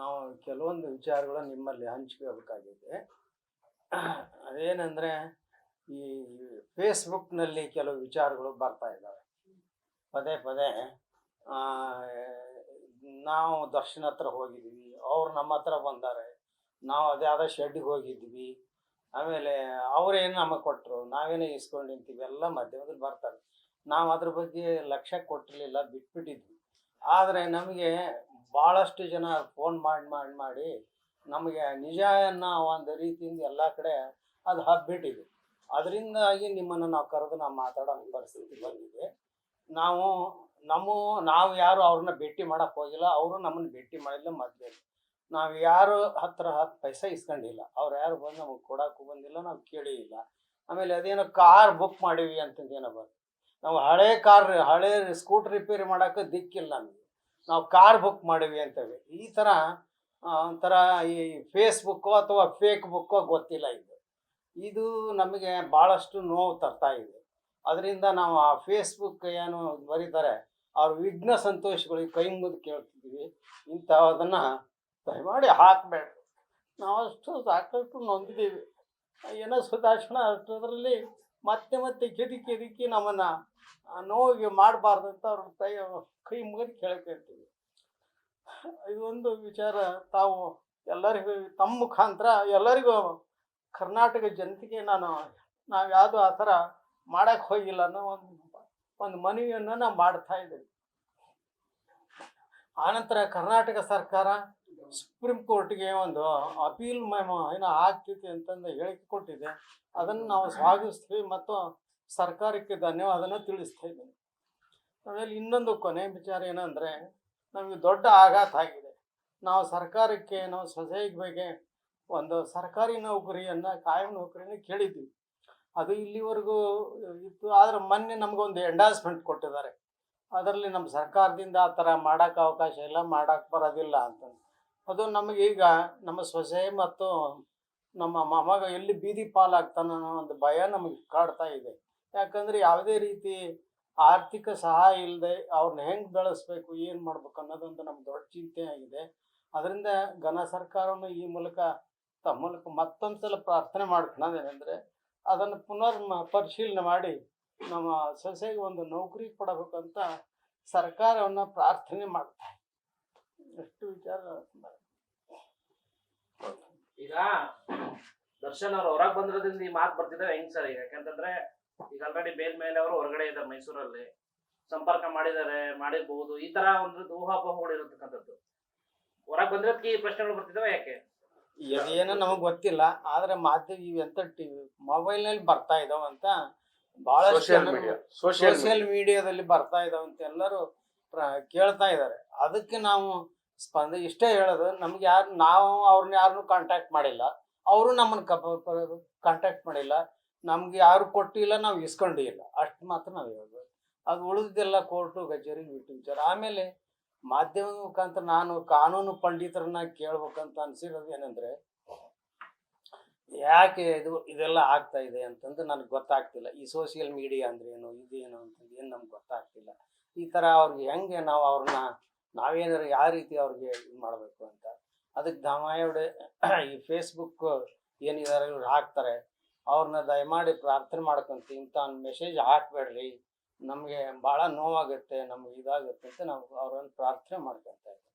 ನಾವು ಕೆಲವೊಂದು ವಿಚಾರಗಳು ನಿಮ್ಮಲ್ಲಿ ಹಂಚ್ಕೋಬೇಕಾಗಿದೆ ಅದೇನೆಂದರೆ, ಈ ಫೇಸ್ಬುಕ್ನಲ್ಲಿ ಕೆಲವು ವಿಚಾರಗಳು ಬರ್ತಾ ಇದ್ದಾವೆ. ಪದೇ ಪದೇ ನಾವು ದರ್ಶನ ಹತ್ರ ಹೋಗಿದ್ವಿ ಅವ್ರು ನಮ್ಮ ಹತ್ರ ಬಂದಾರೆ, ನಾವು ಅದ್ಯಾವುದೋ ಶೆಡ್ಗೆ ಹೋಗಿದ್ವಿ ಆಮೇಲೆ ಅವರೇನು ನಮಗೆ ಕೊಟ್ಟರು ನಾವೇನೇ ಇಸ್ಕೊಂಡು ನಿಂತೀವಿ, ಎಲ್ಲ ಮಾಧ್ಯಮದಲ್ಲಿ ಬರ್ತಾರೆ ನಾವು ಅದ್ರ ಬಗ್ಗೆ ಲಕ್ಷ್ಯ ಕೊಟ್ಟಿರಲಿಲ್ಲ, ಬಿಟ್ಬಿಟ್ಟಿದ್ವಿ. ಆದರೆ ನಮಗೆ ಭಾಳಷ್ಟು ಜನ ಫೋನ್ ಮಾಡಿ ಮಾಡಿ ಮಾಡಿ ನಮಗೆ ನಿಜ ಅನ್ನೋ ಒಂದು ರೀತಿಯಿಂದ ಎಲ್ಲ ಕಡೆ ಅದು ಹಬ್ಬಿಟ್ಟಿದೆ. ಅದರಿಂದಾಗಿ ನಿಮ್ಮನ್ನು ನಾವು ಕರೆದು ನಾವು ಮಾತಾಡೋ ಪರಿಸ್ಥಿತಿ ಬಂದಿದೆ. ನಾವು, ನಮ್ಮ, ನಾವು ಯಾರು ಅವ್ರನ್ನ ಭೇಟಿ ಮಾಡೋಕ್ಕೆ ಹೋಗಿಲ್ಲ, ಅವರು ನಮ್ಮನ್ನು ಭೇಟಿ ಮಾಡಿಲ್ಲ ಮದುವೆ ನಾವು ಯಾರು ಹತ್ರ ಹತ್ತು ಪೈಸೆ ಇಸ್ಕೊಂಡಿಲ್ಲ. ಅವ್ರು ಯಾರು ಬಂದು ನಮಗೆ ಕೊಡೋಕ್ಕೂ ಬಂದಿಲ್ಲ, ನಾವು ಕೇಳಿ ಇಲ್ಲ ಆಮೇಲೆ ಅದೇನೋ ಕಾರ್ ಬುಕ್ ಮಾಡೀವಿ ಅಂತಂದೇನೋ ಬಂದು ನಾವು ಹಳೆ ಕಾರ್, ಹಳೆ ಸ್ಕೂಟ್ರ್ ರಿಪೇರಿ ಮಾಡೋಕ್ಕೆ ದಿಕ್ಕಿಲ್ಲ ನಮಗೆ. ನಾವು ಕಾರ್ ಬುಕ್ ಮಾಡಿವಿ ಅಂತೇಳಿ. ಈ ಥರ ಒಂಥರ ಈ ಫೇಸ್ಬುಕ್ಕೋ ಅಥವಾ ಫೇಕ್ ಬುಕ್ಕೋ ಗೊತ್ತಿಲ್ಲ ಇದು. ಇದು ನಮಗೆ ಭಾಳಷ್ಟು ನೋವು ತರ್ತಾ ಇದೆ. ಅದರಿಂದ ನಾವು ಆ ಫೇಸ್ಬುಕ್ ಏನು ಬರೀತಾರೆ, ಅವ್ರ ವಿಘ್ನ ಸಂತೋಷಗಳಿಗೆ ಕೈ ಮುಂದೆ ಕೇಳ್ತಿದ್ವಿ. ಇಂಥವದನ್ನು ದಯಮಾಡಿ ಹಾಕಬೇಡ ನಾವು ಅಷ್ಟು ಸಾಕಷ್ಟು ನೊಂದಿದ್ದೀವಿ. ಏನೋ ಸುಧಾರಿಸೋಣ ಅಷ್ಟರಲ್ಲಿ ಮತ್ತೆ ಮತ್ತೆ ಕೆದಿ ಕೆದಕಿ ನಮ್ಮನ್ನು ನೋವಿಗೆ ಮಾಡಬಾರ್ದು ಅಂತ ಅವ್ರ ಕೈ ಕೈ ಮುಗಿದು ಕೇಳ್ಕೊಳ್ತೀವಿ ಇದೊಂದು ವಿಚಾರ ತಾವು ಎಲ್ಲರಿಗೂ, ತಮ್ಮ ಮುಖಾಂತರ ಎಲ್ಲರಿಗೂ ಕರ್ನಾಟಕ ಜನತೆಗೆ ನಾನು ನಾವು ಯಾವುದು ಆ ಥರ ಮಾಡೋಕ್ಕೆ ಹೋಗಿಲ್ಲ ಅನ್ನೋ ಒಂದು ಒಂದು ಮನವಿಯನ್ನು ನಾವು ಮಾಡ್ತಾ ಇದ್ದೀವಿ. ಆನಂತರ ಕರ್ನಾಟಕ ಸರ್ಕಾರ ಸುಪ್ರೀಂ ಕೋರ್ಟ್ಗೆ ಒಂದು ಅಪೀಲ್ ಏನು ಆಗ್ತೈತಿ ಅಂತಂದು ಹೇಳಿಕೆ ಕೊಟ್ಟಿದೆ. ಅದನ್ನು ನಾವು ಸ್ವಾಗತಿಸ್ತೀವಿ ಮತ್ತು ಸರ್ಕಾರಕ್ಕೆ ಧನ್ಯವಾದನ ತಿಳಿಸ್ತಾ ಇದ್ದೀನಿ. ಆಮೇಲೆ ಇನ್ನೊಂದು ಕೊನೆ ವಿಚಾರ ಏನಂದರೆ, ನಮಗೆ ದೊಡ್ಡ ಆಘಾತ ಆಗಿದೆ. ನಾವು ಸರ್ಕಾರಕ್ಕೆ, ನಾವು ಸೊಸೈಟಿ ಬಗ್ಗೆ ಒಂದು ಸರ್ಕಾರಿ ನೌಕರಿಯನ್ನು, ಕಾಯಂ ನೌಕರಿನ ಕೇಳಿದ್ವಿ ಅದು ಇಲ್ಲಿವರೆಗೂ ಇತ್ತು. ಆದರೆ ಮೊನ್ನೆ ನಮಗೊಂದು ಎಂಡಾಸ್ಮೆಂಟ್ ಕೊಟ್ಟಿದ್ದಾರೆ. ಅದರಲ್ಲಿ ನಮ್ಮ ಸರ್ಕಾರದಿಂದ ಆ ಥರ ಮಾಡೋಕ್ಕೆ ಅವಕಾಶ ಇಲ್ಲ, ಮಾಡೋಕ್ಕೆ ಬರೋದಿಲ್ಲ ಅಂತ ಅದು ನಮಗೆ ಈಗ ನಮ್ಮ ಸೊಸೆ ಮತ್ತು ನಮ್ಮ ಮಾಮಗ ಎಲ್ಲಿ ಬೀದಿ ಪಾಲಾಗ್ತಾನ ಅನ್ನೋ ಒಂದು ಭಯ ನಮಗೆ ಕಾಡ್ತಾ ಇದೆ. ಯಾಕಂದರೆ ಯಾವುದೇ ರೀತಿ ಆರ್ಥಿಕ ಸಹಾಯ ಇಲ್ಲದೆ ಅವ್ರನ್ನ ಹೆಂಗೆ ಬೆಳೆಸ್ಬೇಕು, ಏನು ಮಾಡ್ಬೇಕು ಅನ್ನೋದೊಂದು ನಮ್ಮ ದೊಡ್ಡ ಚಿಂತೆ ಆಗಿದೆ. ಅದರಿಂದ ಘನ ಸರ್ಕಾರವನ್ನು ಈ ಮೂಲಕ ಮೂಲಕ ಮತ್ತೊಂದು ಸಲ ಪ್ರಾರ್ಥನೆ ಮಾಡ್ಕೊಳ್ಳೋದೇನೆಂದರೆ ಅದನ್ನು ಪುನರ್ ಪರಿಶೀಲನೆ ಮಾಡಿ ನಮ್ಮ ಸೊಸೆಗೆ ಒಂದು ನೌಕರಿ ಕೊಡಬೇಕಂತ ಸರ್ಕಾರವನ್ನು ಪ್ರಾರ್ಥನೆ ಮಾಡ್ತಾ. ಎಷ್ಟು ವಿಚಾರ ಈಗ ದರ್ಶನ್ ಅವ್ರು ಹೊರಗೆ ಬಂದಿರೋದ್ರಿಂದ ಈ ಮಾತು ಬರ್ತಿದ್ದಾವೆ ಹೆಂಗ್ ಸರ್ ಈಗ? ಯಾಕಂತಂದ್ರೆ ಈಗ ಆಲ್ರೆಡಿ ಬೇಲ್ ಮೇಲೆ ಅವರು ಹೊರಗಡೆ ಇದ್ದಾರೆ ಮೈಸೂರಲ್ಲಿ. ಸಂಪರ್ಕ ಮಾಡಿದ್ದಾರೆ ಮಾಡಿರ್ಬಹುದು ಈ ತರ ಒಂದು ಊಹಾಪೋಹಗಳು ಇರತಕ್ಕಂಥದ್ದು. ಹೊರಗೆ ಬಂದಿರೋದಕ್ಕೆ ಈ ಪ್ರಶ್ನೆಗಳು ಬರ್ತಿದ್ದಾವೆ ಯಾಕೆ? ಏನೋ ನಮಗೆ ಗೊತ್ತಿಲ್ಲ ಆದರೆ ಮಾಧ್ಯಮ ಇವೆಂತ ಟಿವಿ ಟಿ ಮೊಬೈಲ್ನಲ್ಲಿ ಬರ್ತಾ ಇದಾವಂತ ಸೋಷಿಯಲ್ ಮೀಡಿಯಾ ಸೋಷಿಯಲ್ ಮೀಡಿಯಾದಲ್ಲಿ ಬರ್ತಾ ಇದಾವೆ ಅಂತ ಎಲ್ಲರೂ ಕೇಳ್ತಾ ಇದ್ದಾರೆ ಅದಕ್ಕೆ ನಾವು ಸ್ಪಂದ ಇಷ್ಟೇ ಹೇಳೋದು ನಮ್ಗೆ ಯಾರು ನಾವು ಅವ್ರನ್ನ ಯಾರನ್ನು ಕಾಂಟ್ಯಾಕ್ಟ್ ಮಾಡಿಲ್ಲ. ಅವರು ನಮ್ಮನ್ನ ಕಾಂಟ್ಯಾಕ್ಟ್ ಮಾಡಿಲ್ಲ. ನಮ್ಗೆ ಯಾರು ಕೊಟ್ಟಿಲ್ಲ ನಾವು ಇಸ್ಕೊಂಡಿಲ್ಲ ಅಷ್ಟು ಮಾತ್ರ ನಾವು ಹೇಳ್ಬೋದು ಅದು ಉಳಿದಿದ್ದೆಲ್ಲ ಕೋರ್ಟು ಕಚೇರಿ ಬಿಟ್ಟು ವಿಚಾರ. ಆಮೇಲೆ ಮಾಧ್ಯಮದ ಮುಖಾಂತರ ನಾನು ಕಾನೂನು ಪಂಡಿತರನ್ನ ಕೇಳ್ಬೇಕಂತ ಅನ್ಸಿರೋದು ಏನಂದ್ರೆ ಯಾಕೆ ಇದು ಇದೆಲ್ಲ ಆಗ್ತಾ ಇದೆ ಅಂತಂದು ನನಗೆ ಗೊತ್ತಾಗ್ತಿಲ್ಲ. ಈ ಸೋಷಿಯಲ್ ಮೀಡಿಯಾ ಅಂದ್ರೆ ಏನು, ಇದೇನು ಅಂತಂದು ಏನು ನಮ್ಗೆ ಗೊತ್ತಾಗ್ತಿಲ್ಲ. ಈ ಥರ ಅವ್ರಿಗೆ ಹೆಂಗೆ ನಾವು ಅವ್ರನ್ನ ನಾವೇನಾದ್ರು ಯಾವ ರೀತಿ ಅವ್ರಿಗೆ ಇದು ಮಾಡಬೇಕು ಅಂತ. ಅದಕ್ಕೆ ದಮಾಯೊಡೆ ಈ ಫೇಸ್ಬುಕ್ ಏನಿದ್ದಾರೆ ಇವ್ರು ಹಾಕ್ತಾರೆ. ಅವ್ರನ್ನ ದಯಮಾಡಿ ಪ್ರಾರ್ಥನೆ ಮಾಡ್ಕೊಂತ ಇಂಥ ಒಂದು ಮೆಸೇಜ್ ಹಾಕ್ಬೇಡ್ರಿ. ನಮಗೆ ಭಾಳ ನೋವಾಗುತ್ತೆ, ನಮ್ಗೆ ಇದಾಗುತ್ತೆ ಅಂತ ನಾವು ಅವ್ರನ್ನ ಪ್ರಾರ್ಥನೆ ಮಾಡ್ಕೊತಾ ಇದ್ದೀವಿ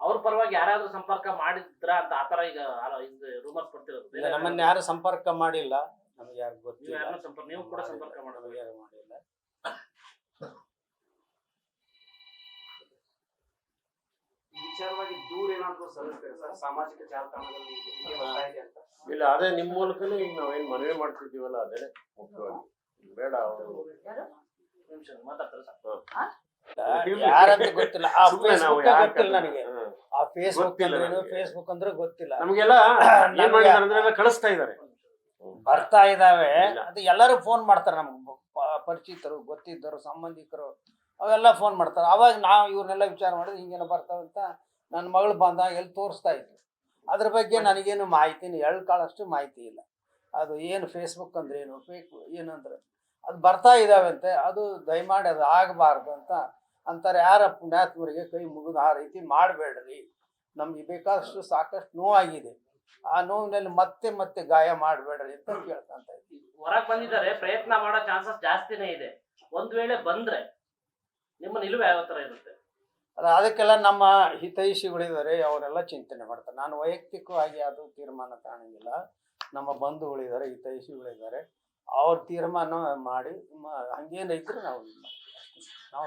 ಅವ್ರ ಪರವಾಗಿ ಯಾರಾದ್ರೂ ಸಂಪರ್ಕ ಮಾಡಿದ್ರ ಅಂತ ಆತರ ಈಗ ರೂಮರ್ಸ್ ಬರ್ತಿರೋದು. ಇಲ್ಲ, ನಮ್ಮನ್ನ ಯಾರು ಸಂಪರ್ಕ ಮಾಡಿಲ್ಲ. ನಮ್ಗೆ ಯಾರು ನೀವು ಗೊತ್ತಿಲ್ಲ ಸಂಪರ್ಕ ನೀವು ಕೂಡ ಸಂಪರ್ಕ ಮಾಡೋದು ಯಾರು ಮಾಡಿಲ್ಲ. ವಿಚಾರವಾಗಿ ದೂರ ಏನಾದ್ರು ಸಲ್ಲಿಸ್ತೀರಾ ಸರ್? ಸಾಮಾಜಿಕ ಜಾಲತಾಣದಲ್ಲಿ ಇಲ್ಲ ಅದೇ ನಿಮ್ಮ ಮೂಲಕನೇ ಈಗ ನಾವೇನ್ ಮನವಿ ಮಾಡ್ತಿದ್ದೀವಲ್ಲ ಅದೇ ಮುಖ್ಯವಾಗಿ. ಬೇಡ ಅವರು ನಿಮಿಷ ಮಾತಾಡ್ತಾರೆ ಸರ್. ಯಾರಂತ ಗೊತ್ತಿಲ್ಲ. ಗೊತ್ತಿಲ್ಲ ನನಗೆ. ಫೇಸ್ಬುಕ್ ಗೊತ್ತಿಲ್ಲ ಅಂದ್ರೆ ನನಗೆ. ಫೇಸ್ಬುಕ್ ಅಂದ್ರೆ ಗೊತ್ತಿಲ್ಲ. ನಮಗೆಲ್ಲ ಏನ್ ಮಾಡಿದಾರೆ ಅಂದ್ರೆ ಎಲ್ಲ ಕಳಿಸ್ತಾ ಇದಾರೆ. ಬರ್ತಾ ಇದಾವೆ. ಇಲ್ಲ. ಅದು ಎಲ್ಲರೂ ಫೋನ್ ಮಾಡ್ತಾರೆ ನಮ್ಗೆ. ಪರಿಚಿತರು ಗೊತ್ತಿದ್ದರು ಸಂಬಂಧಿಕರು ಅವೆಲ್ಲ ಫೋನ್ ಮಾಡ್ತಾರೆ. ಅವಾಗ ನಾವು ಇವ್ರನ್ನೆಲ್ಲ ವಿಚಾರ ಮಾಡಿದ್ರೆ ಹಿಂಗೇನೋ ಅಂತ ನನ್ನ ಮಗಳು ಬಂದಾಗ ಎಲ್ಲಿ ತೋರಿಸ್ತಾ ಇದ್ರು. ಅದ್ರ ಬಗ್ಗೆ ನನಗೇನು ಮಾಹಿತಿನ ಎಳ್ ಕಾಳಷ್ಟು ಮಾಹಿತಿ ಇಲ್ಲ. ಅದು ಏನು ಫೇಸ್ಬುಕ್ ಅಂದ್ರೆ ಏನು ಫೇಕ್ ಏನಂದ್ರೆ ಅದು ಬರ್ತಾ ಇದಾವೆ ಅಂತೆ. ಅದು ದಯಮಾಡಿ ಅದು ಆಗಬಾರ್ದು ಅಂತ ಅಂತಾರೆ. ಯಾರ ಪುಣ್ಯಾತ್ಮರಿಗೆ ಕೈ ಮುಗಿದು ಆ ರೀತಿ ಮಾಡಬೇಡ್ರಿ. ನಮ್ಗೆ ಬೇಕಾದಷ್ಟು ಸಾಕಷ್ಟು ನೋವಾಗಿದೆ. ಆ ನೋವಿನಲ್ಲಿ ಮತ್ತೆ ಮತ್ತೆ ಗಾಯ ಮಾಡಬೇಡ್ರಿ ಅಂತ ಕೇಳ್ಕೊಂತ ಹೊರಗೆ ಬಂದಿದ್ದಾರೆ ಪ್ರಯತ್ನ ಮಾಡೋ ಚಾನ್ಸಸ್ ಜಾಸ್ತಿನೇ ಇದೆ. ಒಂದ್ ವೇಳೆ ಬಂದ್ರೆ ನಿಮ್ಮ ನಿಲುವು ಯಾವ ತರ ಇರುತ್ತೆ? ಅಲ್ಲ ಅದಕ್ಕೆಲ್ಲ ನಮ್ಮ ಹಿತೈಷಿಗಳಿದ್ದಾರೆ ಅವರೆಲ್ಲ ಚಿಂತನೆ ಮಾಡ್ತಾರೆ. ನಾನು ವೈಯಕ್ತಿಕವಾಗಿ ಅದು ತೀರ್ಮಾನ ತಾಣಂಗಿಲ್ಲ ನಮ್ಮ ಬಂಧುಗಳಿದ್ದಾರೆ ಹಿತೈಷಿಗಳಿದ್ದಾರೆ ಅವ್ರ ತೀರ್ಮಾನ ಮಾಡಿ ಹಂಗೇನೈತ್ರಿ ನಾವು ನಾವು